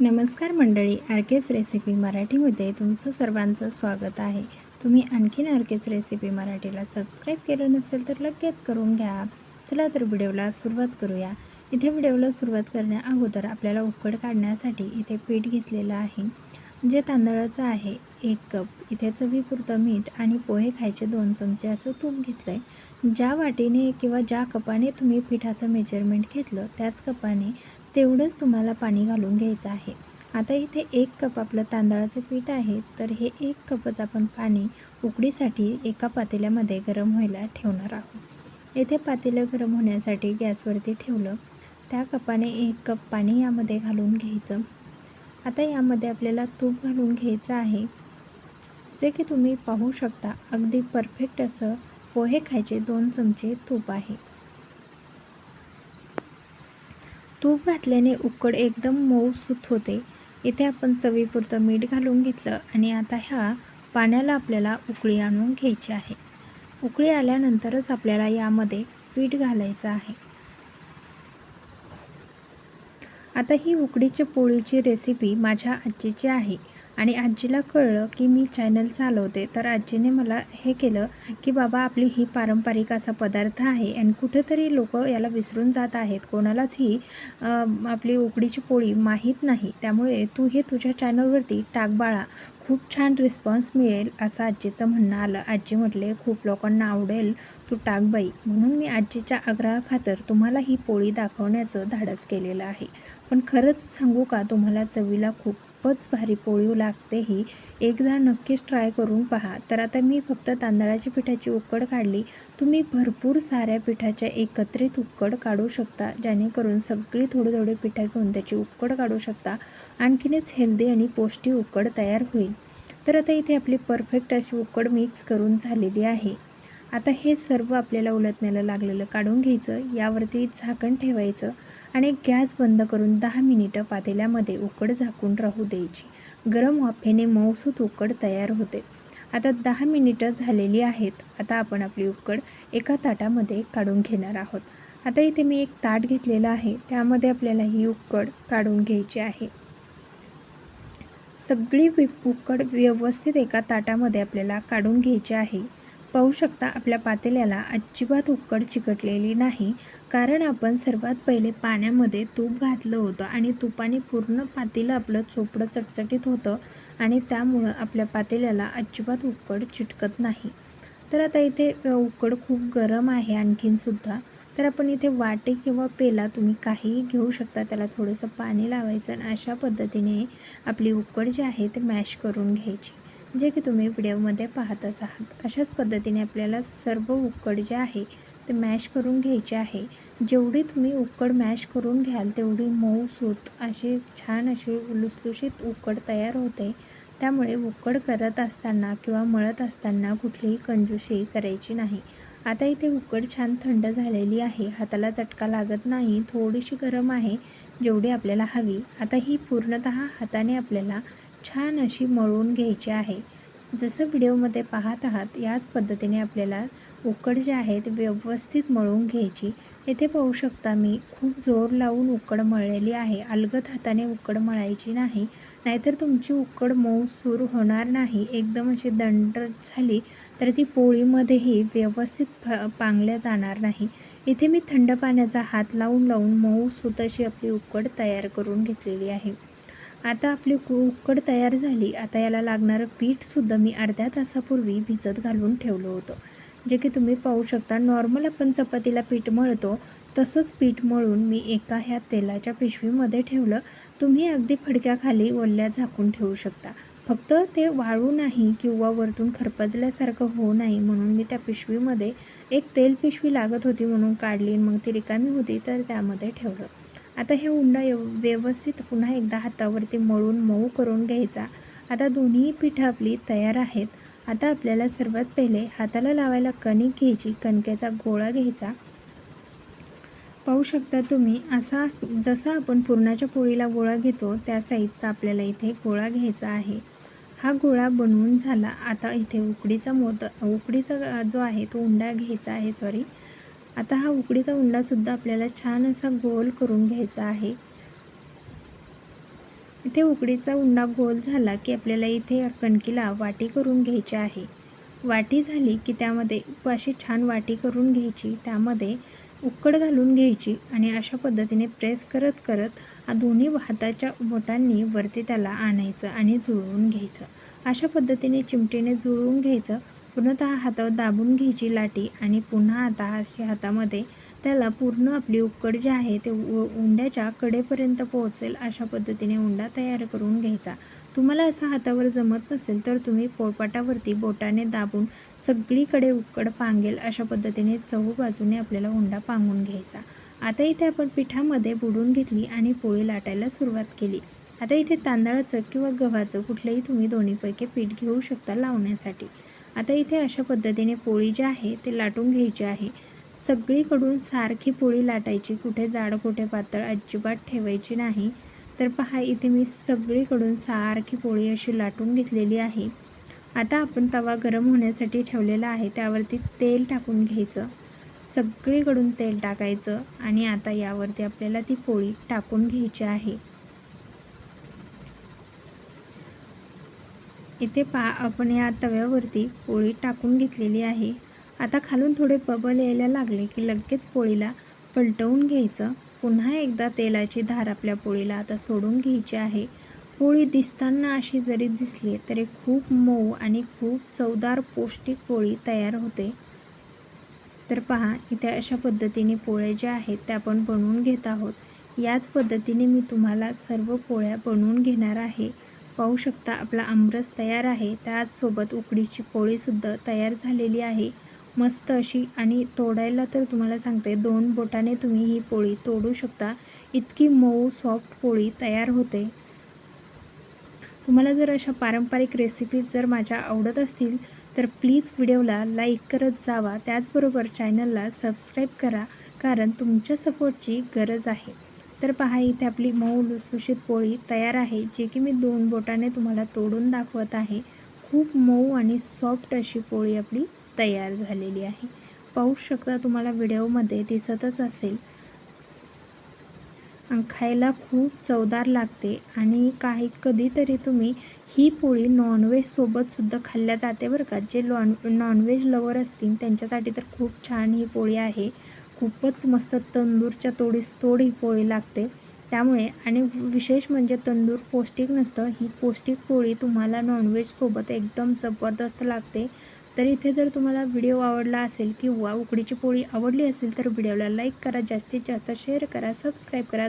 नमस्कार मंडळी R K's recipe मराठीमध्ये तुमचं सर्वांचं स्वागत आहे. तुम्ही आणखीन आर केस रेसिपी मराठीला सबस्क्राईब केलं नसेल तर लगेच करून घ्या. चला तर व्हिडिओला सुरुवात करूया. इथे व्हिडिओला सुरुवात करण्या अगोदर आपल्याला उकड काढण्यासाठी इथे पीठ घेतलेलं आहे. जे तांदळाचं आहे एक कप इथे चवीपुरतं मीठ आणि पोहे खायचे दोन चमचे असं तूप घेतलं आहे ज्या वाटीने किंवा ज्या कपाने तुम्ही पिठाचं मेजरमेंट घेतलं त्याच कपाने तेवढंच तुम्हाला पाणी घालून घ्यायचं आहे. आता इथे एक कप आपलं तांदळाचं पीठ आहे तर हे एक कपच आपण पाणी उकडीसाठी एका पातेल्यामध्ये गरम व्हायला ठेवणार आहोत. येथे पातेलं गरम होण्यासाठी गॅसवरती ठेवलं. त्या कपाने एक कप पाणी यामध्ये घालून घ्यायचं. आता यामध्ये आपल्याला तूप घालून घ्यायचं आहे. जे की तुम्ही पाहू शकता अगदी परफेक्ट असं पोहे खायचे दोन चमचे तूप आहे. तूप घातल्याने उकड एकदम मऊसूत होते. इथे आपण चवीपुरतं मीठ घालून घेतलं आणि आता ह्या पाण्याला आपल्याला उकळी आणून घ्यायची आहे. उकळी आल्यानंतरच आपल्याला यामध्ये पीठ घालायचं आहे. आता ही उकडीच्या पोळीची रेसिपी माझ्या आजीची आहे. आणि आजीला कळलं की मी चॅनल चालवते. तर आजीने मला हे केलं की बाबा आपली ही पारंपरिक असा पदार्थ आहे आणि कुठेतरी लोक याला विसरून जात आहेत. कोणालाच ही आपली उकडीची पोळी माहीत नाही. त्यामुळे तू हे तुझ्या चॅनलवरती टाक बाळा. खूप छान रिस्पॉन्स मिळेल असं आजीचं म्हणणं आलं. आजी म्हटले खूप लोकांना आवडेल तू टाकबाई म्हणून मी आजीच्या आग्रहाखातर तुम्हाला ही पोळी दाखवण्याचं धाडस केलेलं आहे. पण खरंच सांगू का तुम्हाला चवीला खूप खूपच भारी पोळी लागते ही एकदा नक्कीच ट्राय करून पहा. तर आता मी फक्त तांदळाची पिठाची उकड काढली. तुम्ही भरपूर साऱ्या पिठाच्या एकत्रित उकड काढू शकता जेणेकरून सगळी थोडी थोडी पिठं घेऊन त्याची उकड काढू शकता. आणखीनच हेल्दी आणि पौष्टिक उकड तयार होईल. तर आता इथे आपली परफेक्ट अशी उकड मिक्स करून झालेली आहे. आता हे सर्व आपल्याला उलटण्याला लागलेलं काढून घ्यायचं यावरती झाकण ठेवायचं आणि गॅस बंद करून दहा मिनिटं पातेल्यामध्ये उकड झाकून राहू द्यायची. गरम वाफेने मऊसूत उकड तयार होते. आता दहा मिनिटं झालेली आहेत. आता आपण आपली उकड एका ताटामध्ये काढून घेणार आहोत. आता इथे मी एक ताट घेतलेलं आहे. त्यामध्ये आपल्याला ही उकड काढून घ्यायची आहे. सगळी उकड व्यवस्थित एका ताटामध्ये आपल्याला काढून घ्यायची आहे. पाहू शकता आपल्या पातेल्याला अजिबात उकड चिकटलेली नाही. कारण आपण सर्वात पहिले पाण्यामध्ये तूप घातलं होतं आणि तुपाने पूर्ण पातेलं आपलं चोपडं चटचटीत होतं आणि त्यामुळं आपल्या पातेल्याला अजिबात उकड चिटकत नाही. तर आता इथे उकड खूप गरम आहे आणखीनसुद्धा तर आपण इथे वाटे किंवा पेला तुम्ही काहीही घेऊ शकता त्याला थोडंसं पाणी लावायचं आणि अशा पद्धतीने आपली उकड जी आहे ते मॅश करून घ्यायची. जे की तुम्ही व्हिडिओमध्ये पाहतच आहात. अशाच पद्धतीने आपल्याला सर्व उकड जे आहे ते मॅश करून घ्यायचे आहे. जेवढी तुम्ही उकड मॅश करून घ्याल तेवढी मऊ सूत अशी छान अशी लुसलुशीत उकड तयार होते. त्यामुळे उकड करत असताना किंवा मळत असताना कुठलीही कंजूशी करायची नाही. आता इथे उकड छान थंड झालेली आहे. हाताला चटका लागत नाही. थोडीशी गरम आहे जेवढी आपल्याला हवी. आता ही पूर्णतः हाताने आपल्याला छान अशी मळून घ्यायची आहे. जसं व्हिडिओमध्ये पाहत आहात याच पद्धतीने आपल्याला उकड जे आहे ते व्यवस्थित मळून घ्यायची. येथे पाहू शकता मी खूप जोर लावून उकड मळलेली आहे. अलगद हाताने उकड मळायची नाही नाहीतर तुमची उकड मऊ सूर होणार नाही. एकदम अशी दंड झाली तर ती पोळीमध्येही व्यवस्थित पांगल्या जाणार नाही. इथे मी थंड पाण्याचा हात लावून लावून मऊ सूत अशी आपली उकड तयार करून घेतलेली आहे. आता आपली उकड तयार झाली. आता याला लागणारं पीठसुद्धा मी अर्ध्या तासापूर्वी भिजत घालून ठेवलं होतं. जे की तुम्ही पाहू शकता नॉर्मल आपण चपातीला पीठ मळतो तसंच पीठ मळून मी एका ह्या तेलाच्या पिशवीमध्ये ठेवलं. तुम्ही अगदी फडक्याखाली ओल्या झाकून ठेवू शकता. फक्त ते वाळू नाही किंवा वरतून खरपजल्यासारखं होऊ नाही म्हणून मी त्या पिशवीमध्ये एक तेल पिशवी लागत होती म्हणून काढली मग ती रिकामी होती तर त्यामध्ये ठेवलं. आता हे उंडा व्यवस्थित पुन्हा एकदा हातावरती मळून मऊ करून घ्यायचा. आता दोन्ही पिठं आपली तयार आहेत. आता आपल्याला सर्वात पहिले हाताला लावायला कणिक घ्यायची कणकेचा गोळा घ्यायचा. पाहू शकता तुम्ही असा जसा आपण पुरणाच्या पोळीला गोळा घेतो त्या साईजचा आपल्याला इथे गोळा घ्यायचा आहे. हा गोळा बनवून झाला. आता इथे उकडीचा मोद उकडीचा जो आहे तो उंडा घ्यायचा आहे सॉरी आता हा उकडीचा उंडासुद्धा आपल्याला छान असा गोल करून घ्यायचा आहे. इथे उकडीचा उंडा गोल झाला की आपल्याला इथे कणकीला वाटी करून घ्यायची आहे. वाटी झाली की त्यामध्ये अशी छान वाटी करून घ्यायची. त्यामध्ये उकड घालून घ्यायची आणि अशा पद्धतीने प्रेस करत करत दोन्ही हाताच्या बोटांनी वरती त्याला आणायचं आणि जुळवून घ्यायचं. अशा पद्धतीने चिमटीने जुळवून घ्यायचं पूर्णतः हातावर दाबून घ्यायची लाटी आणि पुन्हा आता अशी हातामध्ये त्याला पूर्ण आपली उकड जी आहे ते उ उंड्याच्या कडेपर्यंत पोहोचेल अशा पद्धतीने उंडा तयार करून घ्यायचा. तुम्हाला असं हातावर जमत नसेल तर तुम्ही पोळपाटावरती बोटाने दाबून सगळीकडे उकड पांगेल अशा पद्धतीने चहू बाजूने आपल्याला उंडा पांगून घ्यायचा. आता इथे आपण पिठामध्ये बुडून घेतली आणि पोळी लाटायला सुरुवात केली. आता इथे तांदळाचं किंवा गव्हाचं कुठलंही तुम्ही दोन्हीपैकी पीठ घेऊ शकता लावण्यासाठी. आता इथे अशा पद्धतीने पोळी जी आहे ते लाटून घ्यायची आहे. सगळीकडून सारखी पोळी लाटायची. कुठे जाड कुठे पातळ अजिबात ठेवायची नाही. तर पहा इथे मी सगळीकडून सारखी पोळी अशी लाटून घेतलेली आहे. आता आपण तवा गरम होण्यासाठी ठेवलेला आहे. त्यावरती तेल टाकून घ्यायचं. सगळीकडून तेल टाकायचं आणि आता यावरती आपल्याला ती पोळी टाकून घ्यायची आहे. इथे पा आपण या तव्यावरती पोळी टाकून घेतलेली आहे. आता खालून थोडे बबल यायला लागले की लगेच पोळीला पलटवून घ्यायचं. पुन्हा एकदा तेलाची धार आपल्या पोळीला आता सोडून घ्यायची आहे. पोळी दिसताना अशी जरी दिसली तरी खूप मऊ आणि खूप चवदार पौष्टिक पोळी तयार होते. तर पहा इथे अशा पद्धतीने पोळ्या ज्या आहेत त्या आपण बनवून घेत आहोत. याच पद्धतीने मी तुम्हाला सर्व पोळ्या बनवून घेणार आहे. पाहू शकता आपला आमरस तयार आहे. त्याचसोबत उकडीची पोळीसुद्धा तयार झालेली आहे. मस्त अशी आणि तोडायला तर तुम्हाला सांगते दोन बोटाने तुम्ही ही पोळी तोडू शकता. इतकी मऊ सॉफ्ट पोळी तयार होते. तुम्हाला जर अशा पारंपरिक रेसिपीज जर माझ्या आवडत असतील तर प्लीज व्हिडिओला लाईक करत जावा. त्याचबरोबर चॅनलला सबस्क्राईब करा कारण तुमच्या सपोर्टची गरज आहे. तर पहा इथे आपली मऊ लुसलुशीत पोळी तयार आहे जे की मी दोन बोटाने तुम्हाला तोडून दाखवत आहे. खूप मऊ आणि सॉफ्ट अशी पोळी आपली तयार झालेली आहे. पाहू शकता तुम्हाला व्हिडिओमध्ये दिसतच असेल. खायला खूप चवदार लागते आणि काही कधीतरी तुम्ही ही पोळी नॉनव्हेजसोबतसुद्धा खाल्ल्या जाते बरं का. जे लॉन नॉनव्हेज लवर असतील त्यांच्यासाठी तर खूप छान ही पोळी आहे. खूपच मस्त तंदूरच्या तोडीस तोड ही पोळी लागते. त्यामुळे आणि विशेष म्हणजे तंदूर पौष्टिक नसतं ही पौष्टिक पोळी तुम्हाला नॉनव्हेजसोबत एकदम जबरदस्त लागते. तर इथे जर तुम्हाला व्हिडिओ आवडला असेल किंवा उकडीची पोळी आवडली असेल तर व्हिडिओला लाईक करा जास्तीत जास्त शेअर करा सबस्क्राईब करा.